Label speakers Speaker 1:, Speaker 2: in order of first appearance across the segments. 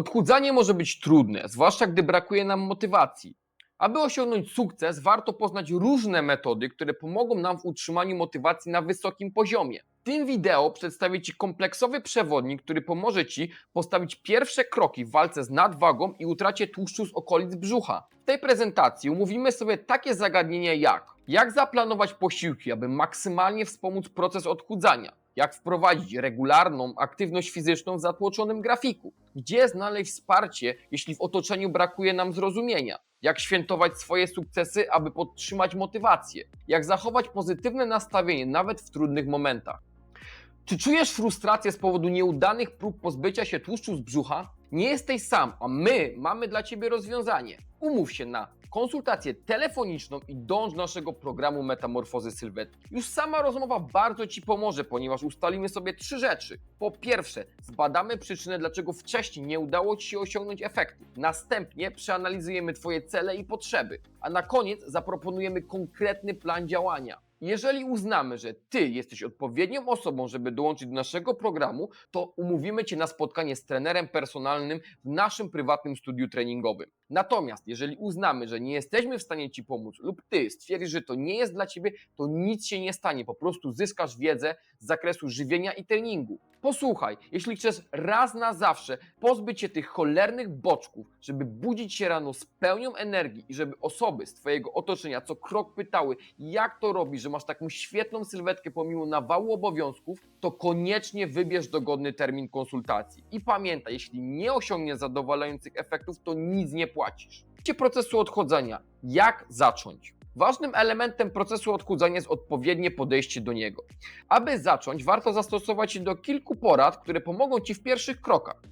Speaker 1: Odchudzanie może być trudne, zwłaszcza gdy brakuje nam motywacji. Aby osiągnąć sukces, warto poznać różne metody, które pomogą nam w utrzymaniu motywacji na wysokim poziomie. W tym wideo przedstawię Ci kompleksowy przewodnik, który pomoże Ci postawić pierwsze kroki w walce z nadwagą i utracie tłuszczu z okolic brzucha. W tej prezentacji omówimy sobie takie zagadnienia jak jak zaplanować posiłki, aby maksymalnie wspomóc proces odchudzania, jak wprowadzić regularną aktywność fizyczną w zatłoczonym grafiku, gdzie znaleźć wsparcie, jeśli w otoczeniu brakuje nam zrozumienia, jak świętować swoje sukcesy, aby podtrzymać motywację, jak zachować pozytywne nastawienie nawet w trudnych momentach. Czy czujesz frustrację z powodu nieudanych prób pozbycia się tłuszczu z brzucha? Nie jesteś sam, a my mamy dla Ciebie rozwiązanie. Umów się na konsultację telefoniczną i dąż do naszego programu Metamorfozy Sylwetki. Już sama rozmowa bardzo Ci pomoże, ponieważ ustalimy sobie trzy rzeczy. Po pierwsze, zbadamy przyczynę, dlaczego wcześniej nie udało Ci się osiągnąć efektu. Następnie przeanalizujemy Twoje cele i potrzeby, a na koniec zaproponujemy konkretny plan działania. Jeżeli uznamy, że Ty jesteś odpowiednią osobą, żeby dołączyć do naszego programu, to umówimy Cię na spotkanie z trenerem personalnym w naszym prywatnym studiu treningowym. Natomiast jeżeli uznamy, że nie jesteśmy w stanie Ci pomóc lub Ty stwierdzisz, że to nie jest dla Ciebie, to nic się nie stanie. Po prostu zyskasz wiedzę z zakresu żywienia i treningu. Posłuchaj, jeśli chcesz raz na zawsze pozbyć się tych cholernych boczków, żeby budzić się rano z pełnią energii i żeby osoby z Twojego otoczenia co krok pytały, jak to robisz, że masz taką świetną sylwetkę pomimo nawału obowiązków, to koniecznie wybierz dogodny termin konsultacji. I pamiętaj, jeśli nie osiągniesz zadowalających efektów, to nic nie płacisz. W procesu odchodzenia. Jak zacząć? Ważnym elementem procesu odchudzania jest odpowiednie podejście do niego. Aby zacząć, warto zastosować się do kilku porad, które pomogą Ci w pierwszych krokach.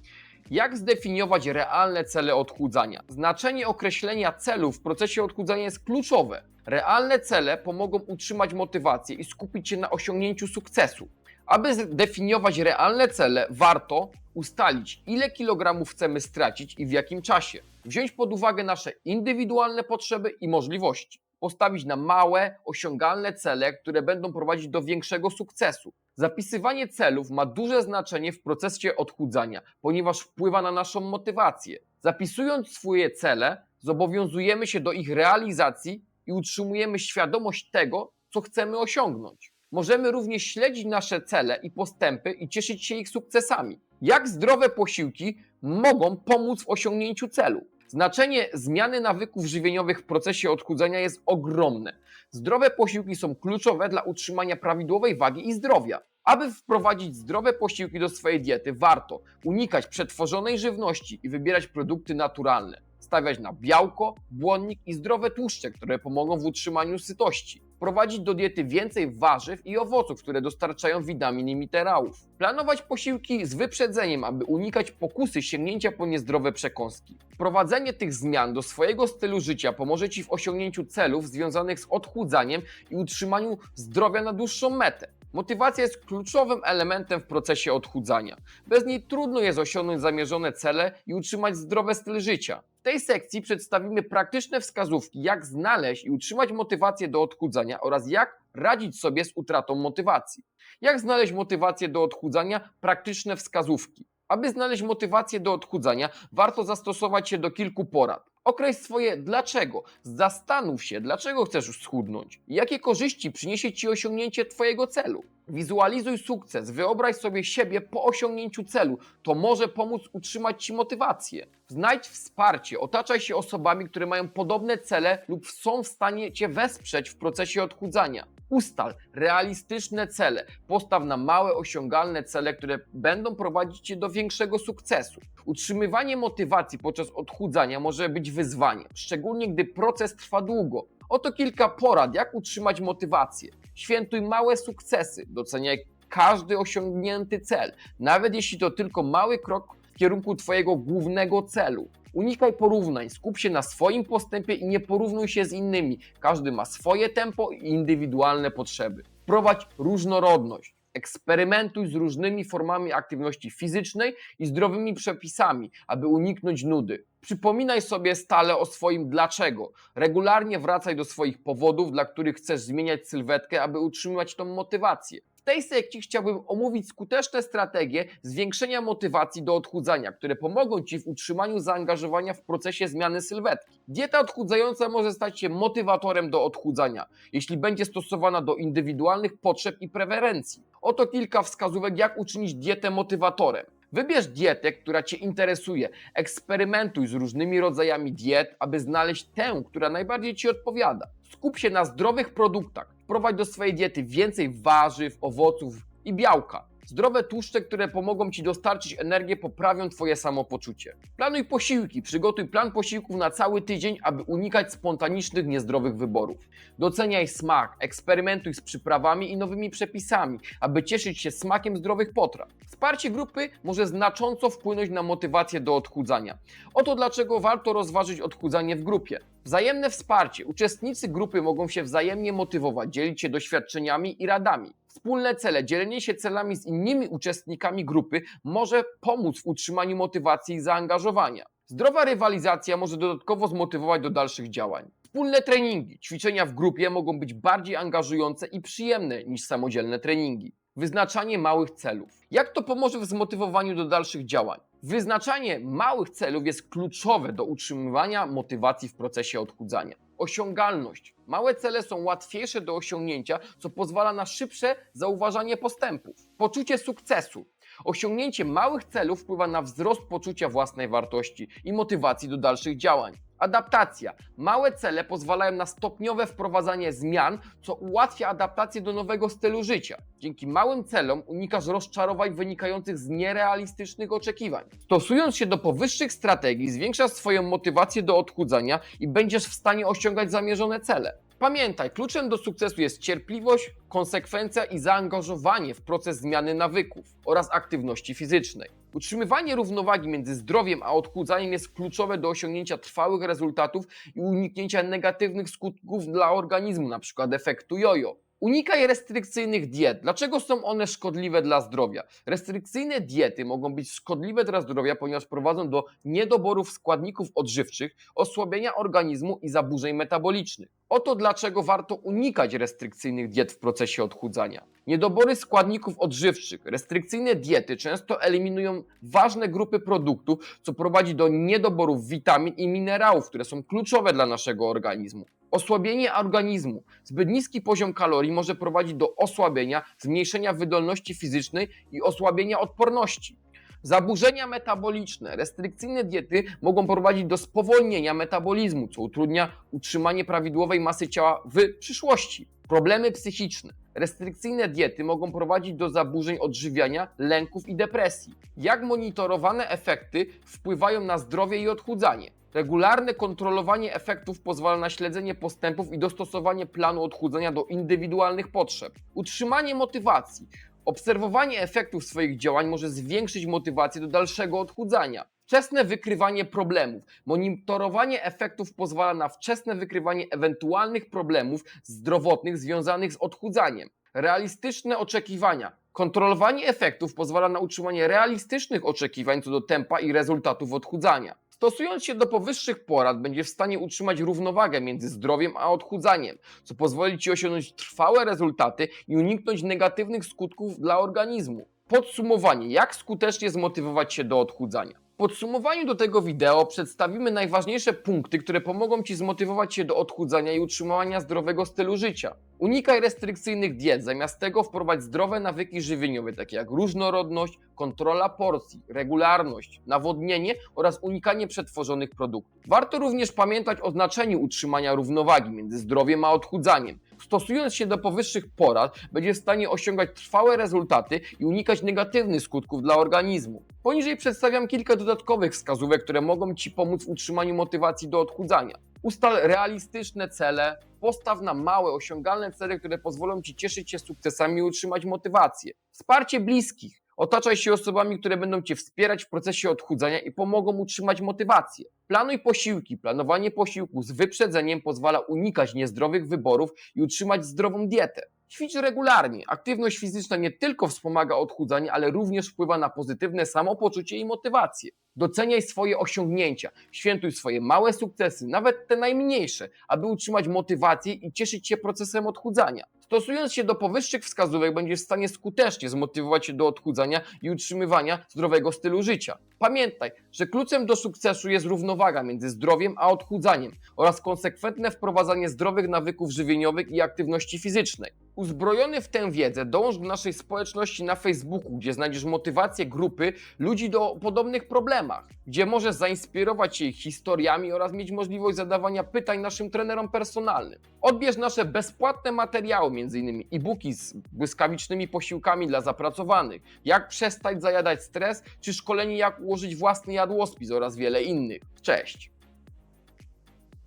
Speaker 1: Jak zdefiniować realne cele odchudzania? Znaczenie określenia celów w procesie odchudzania jest kluczowe. Realne cele pomogą utrzymać motywację i skupić się na osiągnięciu sukcesu. Aby zdefiniować realne cele, warto ustalić, ile kilogramów chcemy stracić i w jakim czasie. Wziąć pod uwagę nasze indywidualne potrzeby i możliwości postawić na małe, osiągalne cele, które będą prowadzić do większego sukcesu. Zapisywanie celów ma duże znaczenie w procesie odchudzania, ponieważ wpływa na naszą motywację. Zapisując swoje cele, zobowiązujemy się do ich realizacji i utrzymujemy świadomość tego, co chcemy osiągnąć. Możemy również śledzić nasze cele i postępy i cieszyć się ich sukcesami. Jak zdrowe posiłki mogą pomóc w osiągnięciu celu? Znaczenie zmiany nawyków żywieniowych w procesie odchudzania jest ogromne. Zdrowe posiłki są kluczowe dla utrzymania prawidłowej wagi i zdrowia. Aby wprowadzić zdrowe posiłki do swojej diety, warto unikać przetworzonej żywności i wybierać produkty naturalne. Stawiać na białko, błonnik i zdrowe tłuszcze, które pomogą w utrzymaniu sytości. Wprowadzić do diety więcej warzyw i owoców, które dostarczają witamin i minerałów. Planować posiłki z wyprzedzeniem, aby unikać pokusy sięgnięcia po niezdrowe przekąski. Wprowadzenie tych zmian do swojego stylu życia pomoże Ci w osiągnięciu celów związanych z odchudzaniem i utrzymaniu zdrowia na dłuższą metę. Motywacja jest kluczowym elementem w procesie odchudzania. Bez niej trudno jest osiągnąć zamierzone cele i utrzymać zdrowy styl życia. W tej sekcji przedstawimy praktyczne wskazówki, jak znaleźć i utrzymać motywację do odchudzania oraz jak radzić sobie z utratą motywacji. Jak znaleźć motywację do odchudzania? Praktyczne wskazówki. Aby znaleźć motywację do odchudzania, warto zastosować się do kilku porad. Określ swoje dlaczego. Zastanów się, dlaczego chcesz schudnąć. Jakie korzyści przyniesie Ci osiągnięcie Twojego celu. Wizualizuj sukces, wyobraź sobie siebie po osiągnięciu celu. To może pomóc utrzymać Ci motywację. Znajdź wsparcie, otaczaj się osobami, które mają podobne cele lub są w stanie Cię wesprzeć w procesie odchudzania. Ustal realistyczne cele. Postaw na małe, osiągalne cele, które będą prowadzić Cię do większego sukcesu. Utrzymywanie motywacji podczas odchudzania może być wyzwaniem, szczególnie gdy proces trwa długo. Oto kilka porad, jak utrzymać motywację. Świętuj małe sukcesy, doceniaj każdy osiągnięty cel, nawet jeśli to tylko mały krok w kierunku Twojego głównego celu. Unikaj porównań, skup się na swoim postępie i nie porównuj się z innymi. Każdy ma swoje tempo i indywidualne potrzeby. Prowadź różnorodność. Eksperymentuj z różnymi formami aktywności fizycznej i zdrowymi przepisami, aby uniknąć nudy. Przypominaj sobie stale o swoim dlaczego. Regularnie wracaj do swoich powodów, dla których chcesz zmieniać sylwetkę, aby utrzymać tą motywację. Tej sekcji chciałbym omówić skuteczne strategie zwiększenia motywacji do odchudzania, które pomogą Ci w utrzymaniu zaangażowania w procesie zmiany sylwetki. Dieta odchudzająca może stać się motywatorem do odchudzania, jeśli będzie stosowana do indywidualnych potrzeb i preferencji. Oto kilka wskazówek, jak uczynić dietę motywatorem. Wybierz dietę, która Cię interesuje. Eksperymentuj z różnymi rodzajami diet, aby znaleźć tę, która najbardziej Ci odpowiada. Skup się na zdrowych produktach. Wprowadź do swojej diety więcej warzyw, owoców i białka. Zdrowe tłuszcze, które pomogą Ci dostarczyć energię, poprawią Twoje samopoczucie. Planuj posiłki. Przygotuj plan posiłków na cały tydzień, aby unikać spontanicznych, niezdrowych wyborów. Doceniaj smak, eksperymentuj z przyprawami i nowymi przepisami, aby cieszyć się smakiem zdrowych potraw. Wsparcie grupy może znacząco wpłynąć na motywację do odchudzania. Oto dlaczego warto rozważyć odchudzanie w grupie. Wzajemne wsparcie. Uczestnicy grupy mogą się wzajemnie motywować, dzielić się doświadczeniami i radami. Wspólne cele, dzielenie się celami z innymi uczestnikami grupy może pomóc w utrzymaniu motywacji i zaangażowania. Zdrowa rywalizacja może dodatkowo zmotywować do dalszych działań. Wspólne treningi, ćwiczenia w grupie mogą być bardziej angażujące i przyjemne niż samodzielne treningi. Wyznaczanie małych celów. Jak to pomoże w zmotywowaniu do dalszych działań? Wyznaczanie małych celów jest kluczowe do utrzymywania motywacji w procesie odchudzania. Osiągalność. Małe cele są łatwiejsze do osiągnięcia, co pozwala na szybsze zauważanie postępów. Poczucie sukcesu. Osiągnięcie małych celów wpływa na wzrost poczucia własnej wartości i motywacji do dalszych działań. Adaptacja. Małe cele pozwalają na stopniowe wprowadzanie zmian, co ułatwia adaptację do nowego stylu życia. Dzięki małym celom unikasz rozczarowań wynikających z nierealistycznych oczekiwań. Stosując się do powyższych strategii, zwiększasz swoją motywację do odchudzania i będziesz w stanie osiągać zamierzone cele. Pamiętaj, kluczem do sukcesu jest cierpliwość, konsekwencja i zaangażowanie w proces zmiany nawyków oraz aktywności fizycznej. Utrzymywanie równowagi między zdrowiem a odchudzaniem jest kluczowe do osiągnięcia trwałych rezultatów i uniknięcia negatywnych skutków dla organizmu, np. efektu jojo. Unikaj restrykcyjnych diet. Dlaczego są one szkodliwe dla zdrowia? Restrykcyjne diety mogą być szkodliwe dla zdrowia, ponieważ prowadzą do niedoborów składników odżywczych, osłabienia organizmu i zaburzeń metabolicznych. Oto dlaczego warto unikać restrykcyjnych diet w procesie odchudzania. Niedobory składników odżywczych. Restrykcyjne diety często eliminują ważne grupy produktów, co prowadzi do niedoborów witamin i minerałów, które są kluczowe dla naszego organizmu. Osłabienie organizmu. Zbyt niski poziom kalorii może prowadzić do osłabienia, zmniejszenia wydolności fizycznej i osłabienia odporności. Zaburzenia metaboliczne. Restrykcyjne diety mogą prowadzić do spowolnienia metabolizmu, co utrudnia utrzymanie prawidłowej masy ciała w przyszłości. Problemy psychiczne. Restrykcyjne diety mogą prowadzić do zaburzeń odżywiania, lęków i depresji. Jak monitorowane efekty wpływają na zdrowie i odchudzanie? Regularne kontrolowanie efektów pozwala na śledzenie postępów i dostosowanie planu odchudzania do indywidualnych potrzeb. Utrzymanie motywacji. Obserwowanie efektów swoich działań może zwiększyć motywację do dalszego odchudzania. Wczesne wykrywanie problemów. Monitorowanie efektów pozwala na wczesne wykrywanie ewentualnych problemów zdrowotnych związanych z odchudzaniem. Realistyczne oczekiwania. Kontrolowanie efektów pozwala na utrzymanie realistycznych oczekiwań co do tempa i rezultatów odchudzania. Stosując się do powyższych porad, będziesz w stanie utrzymać równowagę między zdrowiem a odchudzaniem, co pozwoli Ci osiągnąć trwałe rezultaty i uniknąć negatywnych skutków dla organizmu. Podsumowanie: jak skutecznie zmotywować się do odchudzania? Podsumowaniu do tego wideo przedstawimy najważniejsze punkty, które pomogą Ci zmotywować się do odchudzania i utrzymania zdrowego stylu życia. Unikaj restrykcyjnych diet, zamiast tego wprowadź zdrowe nawyki żywieniowe, takie jak różnorodność, kontrola porcji, regularność, nawodnienie oraz unikanie przetworzonych produktów. Warto również pamiętać o znaczeniu utrzymania równowagi między zdrowiem a odchudzaniem. Stosując się do powyższych porad, będziesz w stanie osiągać trwałe rezultaty i unikać negatywnych skutków dla organizmu. Poniżej przedstawiam kilka dodatkowych wskazówek, które mogą Ci pomóc w utrzymaniu motywacji do odchudzania. Ustal realistyczne cele, postaw na małe, osiągalne cele, które pozwolą Ci cieszyć się sukcesami i utrzymać motywację. Wsparcie bliskich. Otaczaj się osobami, które będą Cię wspierać w procesie odchudzania i pomogą utrzymać motywację. Planuj posiłki. Planowanie posiłku z wyprzedzeniem pozwala unikać niezdrowych wyborów i utrzymać zdrową dietę. Ćwicz regularnie. Aktywność fizyczna nie tylko wspomaga odchudzanie, ale również wpływa na pozytywne samopoczucie i motywację. Doceniaj swoje osiągnięcia, świętuj swoje małe sukcesy, nawet te najmniejsze, aby utrzymać motywację i cieszyć się procesem odchudzania. Stosując się do powyższych wskazówek, będziesz w stanie skutecznie zmotywować się do odchudzania i utrzymywania zdrowego stylu życia. Pamiętaj, że kluczem do sukcesu jest równowaga między zdrowiem a odchudzaniem oraz konsekwentne wprowadzanie zdrowych nawyków żywieniowych i aktywności fizycznej. Uzbrojony w tę wiedzę, dąż do naszej społeczności na Facebooku, gdzie znajdziesz motywację grupy ludzi do podobnych problemach, gdzie możesz zainspirować się ich historiami oraz mieć możliwość zadawania pytań naszym trenerom personalnym. Odbierz nasze bezpłatne materiały, m.in. e-booki z błyskawicznymi posiłkami dla zapracowanych, jak przestać zajadać stres, czy szkolenie jak ułożyć własny jadłospis oraz wiele innych. Cześć!